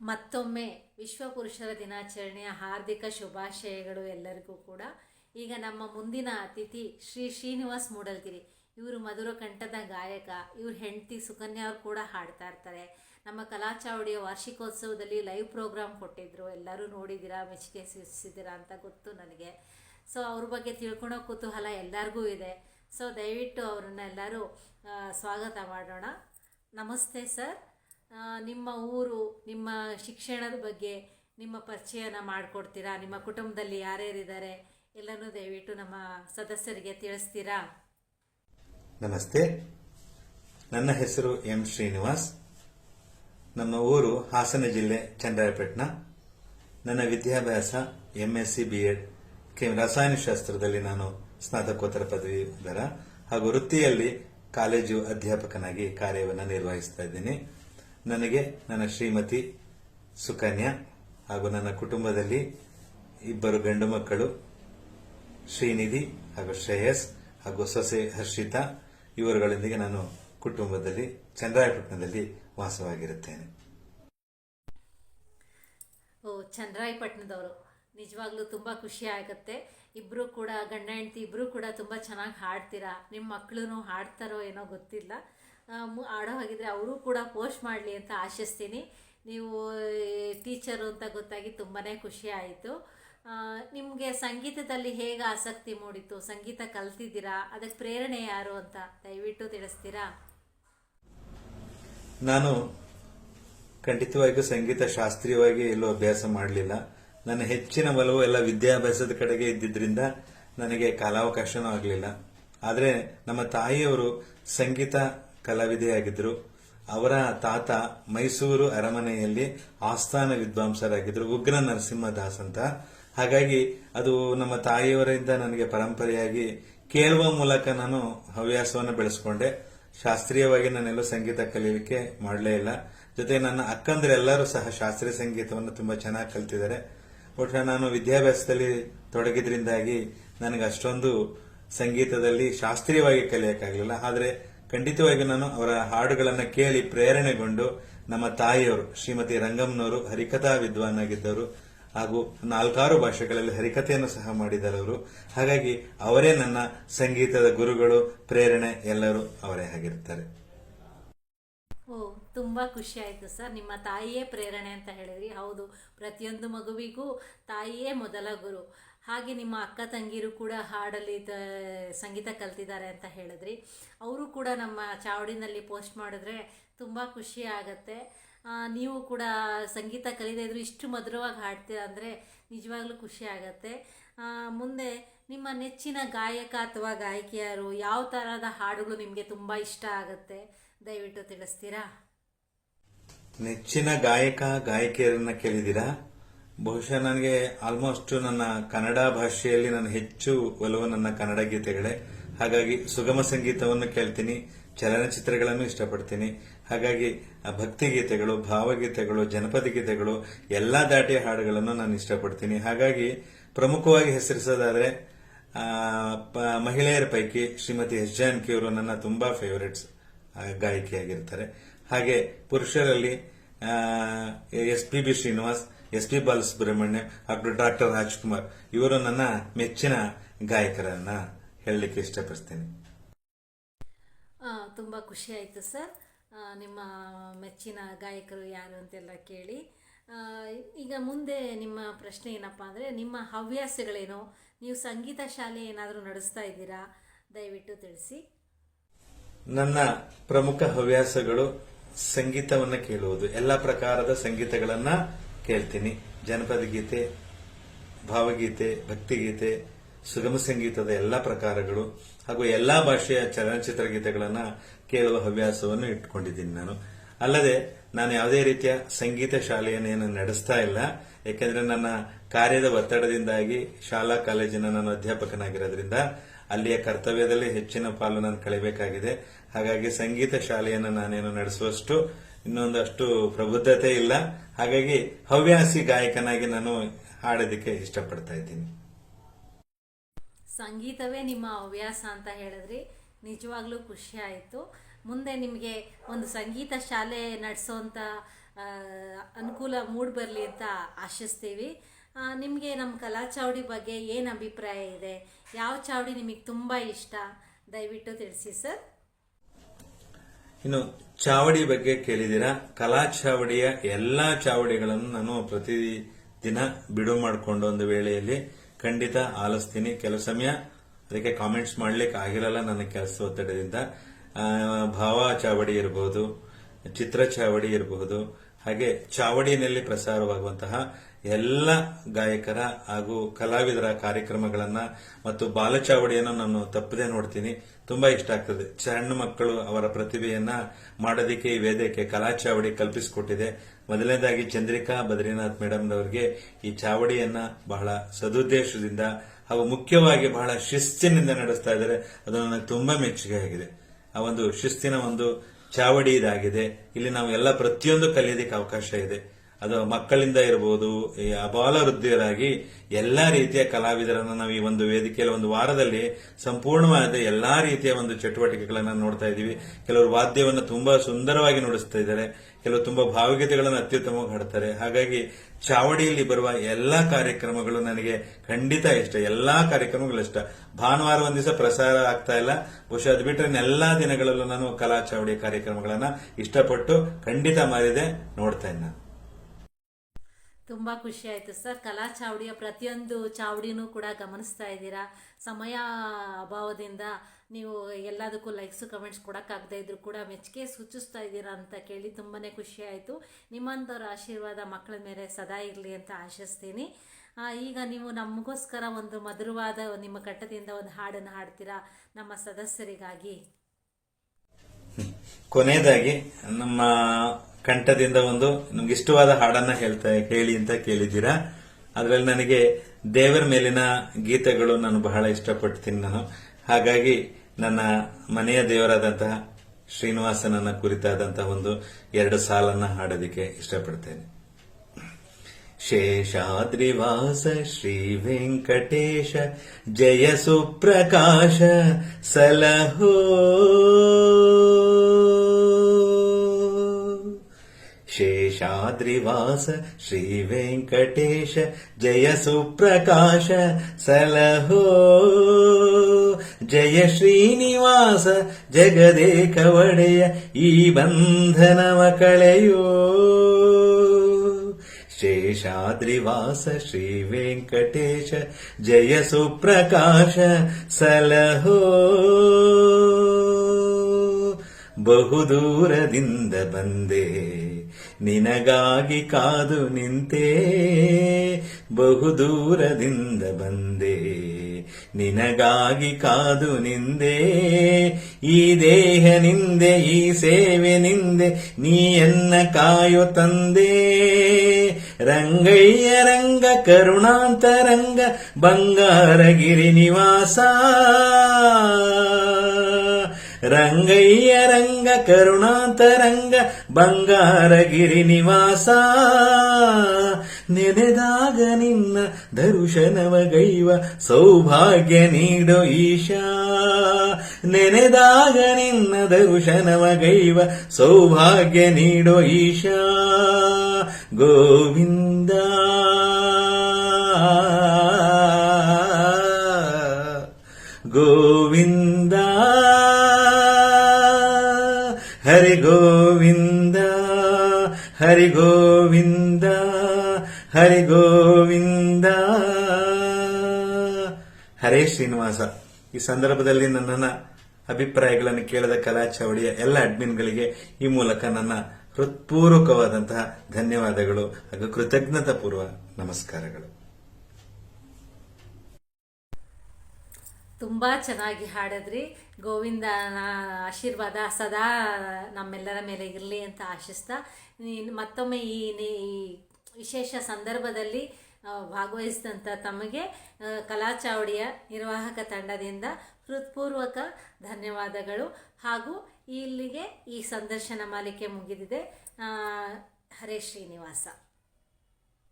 ಮತ್ತೊಮ್ಮೆ ವಿಶ್ವ ಪುರುಷರ ದಿನಾಚರಣೆಯ ಹಾರ್ದಿಕ ಶುಭಾಶಯಗಳು ಎಲ್ಲರಿಗೂ ಕೂಡ. ಈಗ ನಮ್ಮ ಮುಂದಿನ ಅತಿಥಿ ಶ್ರೀ ಶ್ರೀನಿವಾಸ್ ಮೂಡಲ್ಗಿರಿ. ಇವರು ಮಧುರ ಕಂಠದ ಗಾಯಕ, ಇವ್ರ ಹೆಂಡತಿ ಸುಕನ್ಯಾ ಅವ್ರು ಕೂಡ ಹಾಡ್ತಾ ಇರ್ತಾರೆ. ನಮ್ಮ ಕಲಾಚಾವಡಿಯ ವಾರ್ಷಿಕೋತ್ಸವದಲ್ಲಿ ಲೈವ್ ಪ್ರೋಗ್ರಾಮ್ ಕೊಟ್ಟಿದ್ರು. ಎಲ್ಲರೂ ನೋಡಿದ್ದೀರಾ ಮೆಚ್ಚುಗೆ ಸೂಚಿಸಿದ್ದೀರಾ ಅಂತ ಗೊತ್ತು ನನಗೆ. ಸೊ ಅವ್ರ ಬಗ್ಗೆ ತಿಳ್ಕೊಳೋ ಕುತೂಹಲ ಎಲ್ಲರಿಗೂ ಇದೆ. ಸೊ ದಯವಿಟ್ಟು ಅವ್ರನ್ನ ಎಲ್ಲರೂ ಸ್ವಾಗತ ಮಾಡೋಣ. ನಮಸ್ತೆ ಸರ್. ನಿಮ್ಮ ಊರು, ನಿಮ್ಮ ಶಿಕ್ಷಣದ ಬಗ್ಗೆ ನಿಮ್ಮ ಪರಿಚಯನ ಮಾಡಿಕೊಡ್ತೀರಾ? ನಿಮ್ಮ ಕುಟುಂಬದಲ್ಲಿ ಯಾರ್ಯಾರಿದ್ದಾರೆ? ಎಲ್ಲನೂ ದಯವಿಟ್ಟು ನಮ್ಮ ಸದಸ್ಯರಿಗೆ ತಿಳಿಸ್ತೀರಾ? ನಮಸ್ತೆ. ನನ್ನ ಹೆಸರು ಎಂ ಶ್ರೀನಿವಾಸ್. ನಮ್ಮ ಊರು ಹಾಸನ ಜಿಲ್ಲೆ, ಚಂದ್ರಾಯಪಟ್ಟಣ. ನನ್ನ ವಿದ್ಯಾಭ್ಯಾಸ M S C B Ed K ರಸಾಯನಶಾಸ್ತ್ರದಲ್ಲಿ ನಾನು ಸ್ನಾತಕೋತ್ತರ ಪದವಿ ಹಾಗೂ ವೃತ್ತಿಯಲ್ಲಿ ಕಾಲೇಜು ಅಧ್ಯಾಪಕನಾಗಿ ಕಾರ್ಯವನ್ನು ನಿರ್ವಹಿಸ್ತಾ ಇದ್ದೀನಿ. ನನಗೆ ನನ್ನ ಶ್ರೀಮತಿ ಸುಕನ್ಯಾ ಹಾಗೂ ನನ್ನ ಕುಟುಂಬದಲ್ಲಿ ಇಬ್ಬರು ಗಂಡು ಮಕ್ಕಳು, ಶ್ರೀನಿಧಿ ಹಾಗೂ ಶ್ರೇಯಸ್ ಹಾಗೂ ಸೊಸೆ ಹರ್ಷಿತಾ. ಇವರುಗಳೊಂದಿಗೆ ನಾನು ಕುಟುಂಬದಲ್ಲಿ, ಚಂದ್ರಾಯಪಟ್ಟಣದಲ್ಲಿ ವಾಸವಾಗಿರುತ್ತೇನೆ. ಓ, ಚಂದ್ರಾಯಪಟ್ಟಣದವರು. ನಿಜವಾಗ್ಲೂ ತುಂಬ ಖುಷಿ ಆಗುತ್ತೆ. ಇಬ್ಬರು ಕೂಡ, ಗಂಡ ಹೆಂಡತಿ ಇಬ್ಬರು ಕೂಡ ತುಂಬ ಚೆನ್ನಾಗಿ ಹಾಡ್ತೀರಾ? ನಿಮ್ಮ ಮಕ್ಕಳು ಹಾಡ್ತಾರೋ ಏನೋ ಗೊತ್ತಿಲ್ಲ. ಆ, ಮು- ಹಾಡೋ ಹಾಗಿದ್ರೆ ಅವರು ಕೂಡ ಪೋಸ್ಟ್ ಮಾಡಲಿ ಅಂತ ಆಶಿಸ್ತೀನಿ. ನೀವು ಟೀಚರು ಅಂತ ಗೊತ್ತಾಗಿ ತುಂಬಾ ಖುಷಿ ಆಯಿತು. ನಿಮಗೆ ಸಂಗೀತದಲ್ಲಿ ಹೇಗೆ ಆಸಕ್ತಿ ಮೂಡಿತು ಸಂಗೀತ ಕಲ್ತಿದ್ದೀರಾ? ಅದಕ್ಕೆ ಪ್ರೇರಣೆ ಯಾರು ಅಂತ ದಯವಿಟ್ಟು ತಿಳಿಸ್ತೀರಾ? ನಾನು ಖಂಡಿತವಾಗಿಯೂ ಸಂಗೀತ ಶಾಸ್ತ್ರೀಯವಾಗಿ ಎಲ್ಲೂ ಅಭ್ಯಾಸ ಮಾಡಲಿಲ್ಲ. ನನ್ನ ಹೆಚ್ಚಿನ ಒಲವು ಎಲ್ಲ ವಿದ್ಯಾಭ್ಯಾಸದ ಕಡೆಗೆ ಇದ್ದಿದ್ದರಿಂದ ನನಗೆ ಕಾಲಾವಕಾಶನೂ ಆಗಲಿಲ್ಲ. ಆದರೆ ನಮ್ಮ ತಾಯಿಯವರು ಸಂಗೀತ ಕಲಾವಿದೆಯಾಗಿದ್ದರು. ಅವರ ತಾತ ಮೈಸೂರು ಅರಮನೆಯಲ್ಲಿ ಆಸ್ಥಾನ ವಿದ್ವಾಂಸರಾಗಿದ್ದರು, ಉಗ್ರ ನರಸಿಂಹದಾಸ್ ಅಂತ. ಹಾಗಾಗಿ ಅದು ನಮ್ಮ ತಾಯಿಯವರಿಂದ ನನಗೆ ಪರಂಪರೆಯಾಗಿ ಕೇಳುವ ಮೂಲಕ ನಾನು ಹವ್ಯಾಸವನ್ನು ಬೆಳೆಸ್ಕೊಂಡೆ. ಶಾಸ್ತ್ರೀಯವಾಗಿ ನಾನೆಲ್ಲೂ ಸಂಗೀತ ಕಲಿಯಲಿಕ್ಕೆ ಮಾಡಲೇ ಇಲ್ಲ. ಜೊತೆ ನನ್ನ ಅಕ್ಕಂದ್ರೆಲ್ಲರೂ ಸಹ ಶಾಸ್ತ್ರೀಯ ಸಂಗೀತವನ್ನು ತುಂಬಾ ಚೆನ್ನಾಗಿ ಕಲ್ತಿದ್ದಾರೆ. ಒಟ್ಟು ನಾನು ವಿದ್ಯಾಭ್ಯಾಸದಲ್ಲಿ ತೊಡಗಿದ್ರಿಂದಾಗಿ ನನಗೆ ಅಷ್ಟೊಂದು ಸಂಗೀತದಲ್ಲಿ ಶಾಸ್ತ್ರೀಯವಾಗಿ ಕಲಿಯಕ್ಕಾಗಲಿಲ್ಲ. ಆದರೆ ಖಂಡಿತವಾಗಿ ನಾನು ಅವರ ಹಾಡುಗಳನ್ನು ಕೇಳಿ ಪ್ರೇರಣೆಗೊಂಡು ನಮ್ಮ ತಾಯಿಯವರು, ಶ್ರೀಮತಿ ರಂಗಮ್ನವರು ಹರಿಕಥಾ ವಿದ್ವಾನಾಗಿದ್ದವರು ಹಾಗೂ ನಾಲ್ಕಾರು ಭಾಷೆಗಳಲ್ಲಿ ಹರಿಕಥೆಯನ್ನು ಸಹ ಮಾಡಿದರವರು. ಹಾಗಾಗಿ ಅವರೇ ನನ್ನ ಸಂಗೀತದ ಗುರುಗಳು, ಪ್ರೇರಣೆ ಎಲ್ಲರೂ ಅವರೇ ಆಗಿರ್ತಾರೆ ಓ, ತುಂಬ ಖುಷಿ ಆಯಿತು ಸರ್. ನಿಮ್ಮ ತಾಯಿಯೇ ಪ್ರೇರಣೆ ಅಂತ ಹೇಳಿದ್ರಿ. ಹೌದು, ಪ್ರತಿಯೊಂದು ಮಗುವಿಗೂ ತಾಯಿಯೇ ಮೊದಲ ಗುರು. ಹಾಗೆ ನಿಮ್ಮ ಅಕ್ಕ ತಂಗಿರು ಕೂಡ ಹಾಡಲ್ಲಿ ಸಂಗೀತ ಕಲ್ತಿದ್ದಾರೆ ಅಂತ ಹೇಳಿದ್ರಿ. ಅವರು ಕೂಡ ನಮ್ಮ ಚಾವಡಿನಲ್ಲಿ ಪೋಸ್ಟ್ ಮಾಡಿದ್ರೆ ತುಂಬ ಖುಷಿ ಆಗತ್ತೆ. ನೀವು ಕೂಡ ಸಂಗೀತ ಕಲಿದೇ ಇದ್ರು ಇಷ್ಟು ಮಧುರವಾಗಿ ಹಾಡ್ತೀರ ಅಂದರೆ ನಿಜವಾಗ್ಲೂ ಖುಷಿ ಆಗತ್ತೆ. ಮುಂದೆ ನಿಮ್ಮ ನೆಚ್ಚಿನ ಗಾಯಕ ಅಥವಾ ಗಾಯಕಿಯರು ಯಾವ ಥರದ ಹಾಡುಗಳು ನಿಮಗೆ ತುಂಬ ಇಷ್ಟ ಆಗುತ್ತೆ? ದಯವಿಟ್ಟು ತಿಳಿಸ್ತೀರಾ? ನೆಚ್ಚಿನ ಗಾಯಕ, ಗಾಯಕಿಯರನ್ನ ಕೇಳಿದಿರಾ ಬಹುಶಃ ನನಗೆ ಆಲ್ಮೋಸ್ಟ್ ನನ್ನ ಕನ್ನಡ ಭಾಷೆಯಲ್ಲಿ ನಾನು ಹೆಚ್ಚು ಒಲವು ನನ್ನ ಕನ್ನಡ ಗೀತೆಗಳೇ. ಹಾಗಾಗಿ ಸುಗಮ ಸಂಗೀತವನ್ನು ಕೇಳ್ತೀನಿ, ಚಲನಚಿತ್ರಗಳನ್ನು ಇಷ್ಟಪಡ್ತೀನಿ. ಹಾಗಾಗಿ ಭಕ್ತಿ ಗೀತೆಗಳು ಭಾವಗೀತೆಗಳು ಜನಪದ ಗೀತೆಗಳು, ಎಲ್ಲಾ ದಾಟಿಯ ಹಾಡುಗಳನ್ನು ನಾನು ಇಷ್ಟಪಡ್ತೀನಿ. ಹಾಗಾಗಿ ಪ್ರಮುಖವಾಗಿ ಹೆಸರಿಸೋದಾದ್ರೆ ಮಹಿಳೆಯರ ಪೈಕಿ ಶ್ರೀಮತಿ ಎಸ್ ಜಾನಕಿ ಅವರು ನನ್ನ ತುಂಬಾ ಫೇವರೇಟ್ಸ್ ಗಾಯಕಿಯಾಗಿರ್ತಾರೆ. ಹಾಗೆ ಪುರುಷರಲ್ಲಿ S P B Srinivas S P Balasubrahmanya ಹಾಗೂ ಡಾಕ್ಟರ್ ರಾಜ್ಕುಮಾರ್ ಇವರು ನನ್ನ ಮೆಚ್ಚಿನ ಗಾಯಕರನ್ನ ಹೇಳಲಿಕ್ಕೆ ಇಷ್ಟಪಡ್ತೇನೆ. ತುಂಬ ಖುಷಿ ಆಯಿತು ಸರ್. ನಿಮ್ಮ ಮೆಚ್ಚಿನ ಗಾಯಕರು ಯಾರು ಅಂತೆಲ್ಲ ಕೇಳಿ. ಈಗ ಮುಂದೆ ನಿಮ್ಮ ಪ್ರಶ್ನೆ ಏನಪ್ಪ ಅಂದರೆ ನಿಮ್ಮ ಹವ್ಯಾಸಗಳೇನು? ನೀವು ಸಂಗೀತ ಶಾಲೆ ಏನಾದರೂ ನಡೆಸ್ತಾ ಇದ್ದೀರಾ? ದಯವಿಟ್ಟು ತಿಳಿಸಿ. ನನ್ನ ಪ್ರಮುಖ ಹವ್ಯಾಸಗಳು ಸಂಗೀತವನ್ನ ಕೇಳುವುದು. ಎಲ್ಲ ಪ್ರಕಾರದ ಸಂಗೀತಗಳನ್ನ ಕೇಳ್ತೀನಿ. ಜನಪದ ಗೀತೆ, ಭಾವಗೀತೆ, ಭಕ್ತಿಗೀತೆ, ಸುಗಮ ಸಂಗೀತದ ಎಲ್ಲ ಪ್ರಕಾರಗಳು ಹಾಗೂ ಎಲ್ಲಾ ಭಾಷೆಯ ಚಲನಚಿತ್ರ ಗೀತೆಗಳನ್ನು ಕೇಳುವ ಹವ್ಯಾಸವನ್ನು ಇಟ್ಕೊಂಡಿದ್ದೀನಿ ನಾನು. ಅಲ್ಲದೆ ನಾನು ಯಾವುದೇ ರೀತಿಯ ಸಂಗೀತ ಶಾಲೆಯನ್ನೇನು ನಡೆಸ್ತಾ ಇಲ್ಲ. ಯಾಕೆಂದರೆ ನನ್ನ ಕಾರ್ಯದ ಒತ್ತಡದಿಂದಾಗಿ ಶಾಲಾ ಕಾಲೇಜಿನ ನಾನು ಅಧ್ಯಾಪಕನಾಗಿರೋದ್ರಿಂದ ಅಲ್ಲಿಯ ಕರ್ತವ್ಯದಲ್ಲಿ ಹೆಚ್ಚಿನ ಪಾಲು ನಾನು ಕಳಿಬೇಕಾಗಿದೆ. ಹಾಗಾಗಿ ಸಂಗೀತ ಶಾಲೆಯನ್ನು ನಾನೇನು ನಡೆಸುವಷ್ಟು ಇನ್ನೊಂದಷ್ಟು ಪ್ರಬುದ್ಧತೆ ಇಲ್ಲ. ಹಾಗಾಗಿ ಹವ್ಯಾಸಿ ಗಾಯಕನಾಗಿ ನಾನು ಹಾಡೋದಕ್ಕೆ ಇಷ್ಟಪಡ್ತಾ ಇದ್ದೀನಿ. ಸಂಗೀತವೇ ನಿಮ್ಮ ಹವ್ಯಾಸ ಅಂತ ಹೇಳಿದ್ರಿ. ನಿಜವಾಗ್ಲೂ ಖುಷಿ ಆಯಿತು. ಮುಂದೆ ನಿಮಗೆ ಒಂದು ಸಂಗೀತ ಶಾಲೆ ನಡೆಸೋಂಥ ಅನುಕೂಲ ಮೂಡ್ ಬರಲಿ ಅಂತ ಆಶಿಸ್ತೀವಿ. ನಿಮಗೆ ನಮ್ಮ ಕಲಾ ಚಾವಡಿ ಬಗ್ಗೆ ಏನು ಅಭಿಪ್ರಾಯ ಇದೆ? ಯಾವ ಚಾವಡಿ ನಿಮಗೆ ತುಂಬ ಇಷ್ಟ? ದಯವಿಟ್ಟು ತಿಳಿಸಿ ಸರ್. ಇನ್ನು ಚಾವಡಿ ಬಗ್ಗೆ ಕೇಳಿದಿರ ಕಲಾ ಚಾವಡಿಯ ಎಲ್ಲಾ ಚಾವಡಿಗಳನ್ನು ನಾನು ಪ್ರತಿ ದಿನ ಬಿಡು ಮಾಡಿಕೊಂಡು ಒಂದು ವೇಳೆಯಲ್ಲಿ ಖಂಡಿತ ಆಲಿಸ್ತೀನಿ. ಕೆಲವು ಸಮಯ ಅದಕ್ಕೆ ಕಾಮೆಂಟ್ಸ್ ಮಾಡ್ಲಿಕ್ಕೆ ಆಗಿರಲ್ಲ ನನ್ನ ಕೆಲಸ ಒತ್ತಡದಿಂದ. ಭಾವ ಚಾವಡಿ ಇರಬಹುದು ಚಿತ್ರ ಚಾವಡಿ ಇರಬಹುದು ಹಾಗೆ ಚಾವಡಿಯಲ್ಲಿ ಪ್ರಸಾರವಾಗುವಂತಹ ಎಲ್ಲ ಗಾಯಕರ ಹಾಗೂ ಕಲಾವಿದರ ಕಾರ್ಯಕ್ರಮಗಳನ್ನ ಮತ್ತು ಬಾಲಚಾವಡಿಯನ್ನು ನಾನು ತಪ್ಪದೆ ನೋಡ್ತೀನಿ. ತುಂಬಾ ಇಷ್ಟ ಆಗ್ತದೆ. ಸಣ್ಣ ಮಕ್ಕಳು ಅವರ ಪ್ರತಿಭೆಯನ್ನ ಮಾಡೋದಕ್ಕೆ, ಈ ವೇದಿಕೆ ಕಲಾ ಚಾವಡಿ ಕಲ್ಪಿಸಿಕೊಟ್ಟಿದೆ. ಮೊದಲನೇದಾಗಿ ಚಂದ್ರಿಕಾ ಬದ್ರಿನಾಥ್ ಮೇಡಮ್ ಅವರಿಗೆ ಈ ಚಾವಡಿಯನ್ನ ಬಹಳ ಸದುದ್ದೇಶದಿಂದ ಹಾಗೂ ಮುಖ್ಯವಾಗಿ ಬಹಳ ಶಿಸ್ತಿನಿಂದ ನಡೆಸ್ತಾ ಇದ್ದಾರೆ. ಅದು ನನಗೆ ತುಂಬಾ ಮೆಚ್ಚುಗೆ ಆಗಿದೆ ಆ ಒಂದು ಶಿಸ್ತಿನ ಒಂದು ಚಾವಡಿ ಇದಾಗಿದೆ. ಇಲ್ಲಿ ನಾವು ಎಲ್ಲ ಪ್ರತಿಯೊಂದು ಕಲಿಯೋದಕ್ಕೆ ಅವಕಾಶ ಇದೆ. ಅದು ಮಕ್ಕಳಿಂದ ಇರಬಹುದು ಅಬಾಲ ವೃದ್ಧಿಯರಾಗಿ ಎಲ್ಲಾ ರೀತಿಯ ಕಲಾವಿದರನ್ನ ನಾವು ಈ ಒಂದು ವೇದಿಕೆಯಲ್ಲಿ ಒಂದು ವಾರದಲ್ಲಿ ಸಂಪೂರ್ಣವಾದ ಎಲ್ಲಾ ರೀತಿಯ ಒಂದು ಚಟುವಟಿಕೆಗಳನ್ನ ನೋಡ್ತಾ ಇದ್ದೀವಿ. ಕೆಲವರು ವಾದ್ಯವನ್ನು ತುಂಬಾ ಸುಂದರವಾಗಿ ನುಡಿಸ್ತಾ ಇದ್ದಾರೆ. ಕೆಲವು ತುಂಬಾ ಭಾವಗೀತೆಗಳನ್ನು ಅತ್ಯುತ್ತಮವಾಗಿ ಹಾಡ್ತಾರೆ. ಹಾಗಾಗಿ ಚಾವಡಿಯಲ್ಲಿ ಬರುವ ಎಲ್ಲಾ ಕಾರ್ಯಕ್ರಮಗಳು ನನಗೆ ಖಂಡಿತ ಇಷ್ಟ. ಎಲ್ಲಾ ಕಾರ್ಯಕ್ರಮಗಳು ಇಷ್ಟ. ಭಾನುವಾರ ಒಂದ್ ದಿವಸ ಪ್ರಸಾರ ಆಗ್ತಾ ಇಲ್ಲ. ಬಹುಶಃ ಅದು ಬಿಟ್ಟರೆ ಎಲ್ಲಾ ದಿನಗಳಲ್ಲೂ ನಾನು ಕಲಾ ಚಾವಡಿ ಕಾರ್ಯಕ್ರಮಗಳನ್ನ ಇಷ್ಟಪಟ್ಟು ಖಂಡಿತ ಮಾರಿದೆ ನೋಡ್ತಾ ಇದ್ದ ತುಂಬ ಖುಷಿ ಆಯಿತು. ಸರ್, ಕಲಾ ಚಾವಡಿಯ ಪ್ರತಿಯೊಂದು ಚಾವಡಿನೂ ಕೂಡ ಗಮನಿಸ್ತಾ ಇದ್ದೀರಾ? ಸಮಯ ಅಭಾವದಿಂದ ನೀವು ಎಲ್ಲದಕ್ಕೂ ಲೈಕ್ಸು ಕಮೆಂಟ್ಸ್ ಕೊಡೋಕ್ಕಾಗದೇ ಇದ್ರು ಕೂಡ ಮೆಚ್ಚುಗೆ ಸೂಚಿಸ್ತಾ ಇದ್ದೀರಾ ಅಂತ ಕೇಳಿ ತುಂಬಾ ಖುಷಿ ಆಯಿತು. ನಿಮ್ಮಂಥವ್ರ ಆಶೀರ್ವಾದ ಮಕ್ಕಳ ಮೇಲೆ ಸದಾ ಇರಲಿ ಅಂತ ಆಶಿಸ್ತೀನಿ. ಈಗ ನೀವು ನಮಗೋಸ್ಕರ ಒಂದು ಮಧುರವಾದ ನಿಮ್ಮ ಕಟ್ಟದಿಂದ ಒಂದು ಹಾಡನ್ನು ಹಾಡ್ತೀರಾ? ನಮ್ಮ ಸದಸ್ಯರಿಗಾಗಿ. ಕೊನೆಯದಾಗಿ ನಮ್ಮ ಕಂಠದಿಂದ ಒಂದು ನಿಮ್ಗೆ ಇಷ್ಟವಾದ ಹಾಡನ್ನ ಹೇಳ್ತಾ, ಹೇಳಿ ಅಂತ ಕೇಳಿದ್ದೀರಾ? ಅದರಲ್ಲಿ ನನಗೆ ದೇವರ ಮೇಲಿನ ಗೀತೆಗಳು ನಾನು ಬಹಳ ಇಷ್ಟಪಡ್ತೀನಿ ನಾನು. ಹಾಗಾಗಿ ನನ್ನ ಮನೆಯ ದೇವರಾದಂತಹ ಶ್ರೀನಿವಾಸನನ್ನ ಕುರಿತಾದಂತಹ ಒಂದು ಎರಡು ಸಾಲನ್ನ ಹಾಡೋದಿಕ್ಕೆ ಇಷ್ಟಪಡ್ತೇನೆ. ಶೇಷಾದ್ರಿವಾಸ ಶ್ರೀ ವೆಂಕಟೇಶ ಜಯ ಸುಪ್ರಕಾಶ ಸಲಹೋ ಶೇಷಾದ್ರಿವಾಸ ಶ್ರೀ ವೆಂಕಟೇಶ ಜಯ ಸುಪ್ರಕಾಶ ಸಲಹೋ ಜಯ ಶ್ರೀನಿವಾಸ ಜಗದೇಕ ಒಡೆಯ ಈ ಬಂಧನವ ಕಳೆಯೋ ಶೇಷಾದ್ರಿವಾಸ ಶ್ರೀ ವೆಂಕಟೇಶ ಜಯ ಸುಪ್ರಕಾಶ ಸಲಹೋ ಬಹುದೂರದಿಂದ ಬಂದೆ ನಿನಗಾಗಿ ಕಾದು ನಿಂತೆ ಬಹುದೂರದಿಂದ ಬಂದೆ ನಿನಗಾಗಿ ಕಾದು ನಿಂದೆ ಈ ದೇಹ ನಿಂದೆ ಈ ಸೇವೆ ನಿಂದೆ ನೀಯನ್ನ ಕಾಯೋ ತಂದೆ ರಂಗಯ್ಯ ರಂಗ ಕರುಣಾಂತರಂಗ ಬಂಗಾರಗಿರಿ ನಿವಾಸ ರಂಗಯ್ಯ ರಂಗ ಕರುಣಾಂತರಂಗ ಬಂಗಾರಗಿರಿ ನಿವಾಸ ನೆನೆದಾಗ ನಿನ್ನ ದರುಶನವ ಗೈವ ಸೌಭಾಗ್ಯ ನೀಡೋ ಈಶಾ ನೆನೆದಾಗ ನಿನ್ನ ದರುಶನವ ಗೈವ ಸೌಭಾಗ್ಯ ನೀಡೋ ಈಶಾ ಗೋವಿಂದ ಗೋವಿಂದ ಹರಿ ಗೋವಿಂದ ಹರಿ ಗೋವಿಂದ. ಹರೇ ಶ್ರೀನಿವಾಸ. ಈ ಸಂದರ್ಭದಲ್ಲಿ ನನ್ನನ್ನ ಅಭಿಪ್ರಾಯಗಳನ್ನು ಕೇಳಿದ ಕಲಾ ಚೌಡಿಯ ಎಲ್ಲ ಅಡ್ಮಿನ್ಗಳಿಗೆ ಈ ಮೂಲಕ ನನ್ನ ಹೃತ್ಪೂರ್ವಕವಾದಂತಹ ಧನ್ಯವಾದಗಳು ಹಾಗೂ ಕೃತಜ್ಞತಾ ಪೂರ್ವ ನಮಸ್ಕಾರಗಳು. ತುಂಬ ಚೆನ್ನಾಗಿ ಹಾಡಿದ್ರಿ. ಗೋವಿಂದನ ಆಶೀರ್ವಾದ ಸದಾ ನಮ್ಮೆಲ್ಲರ ಮೇಲೆ ಇರಲಿ ಅಂತ ಆಶಿಸ್ತಾ, ನೀನು ಮತ್ತೊಮ್ಮೆ ಈ ವಿಶೇಷ ಸಂದರ್ಭದಲ್ಲಿ ಭಾಗವಹಿಸಿದಂಥ ತಮಗೆ ಕಲಾಚಾವಡಿಯ ಕಲಾ ಚಾವಡಿಯ ನಿರ್ವಾಹಕ ತಂಡದಿಂದ ಹೃತ್ಪೂರ್ವಕ ಧನ್ಯವಾದಗಳು. ಹಾಗೂ ಇಲ್ಲಿಗೆ ಈ ಸಂದರ್ಶನ ಮಾಲಿಕೆ ಮುಗಿದಿದೆ. ಹರೇ ಶ್ರೀನಿವಾಸ.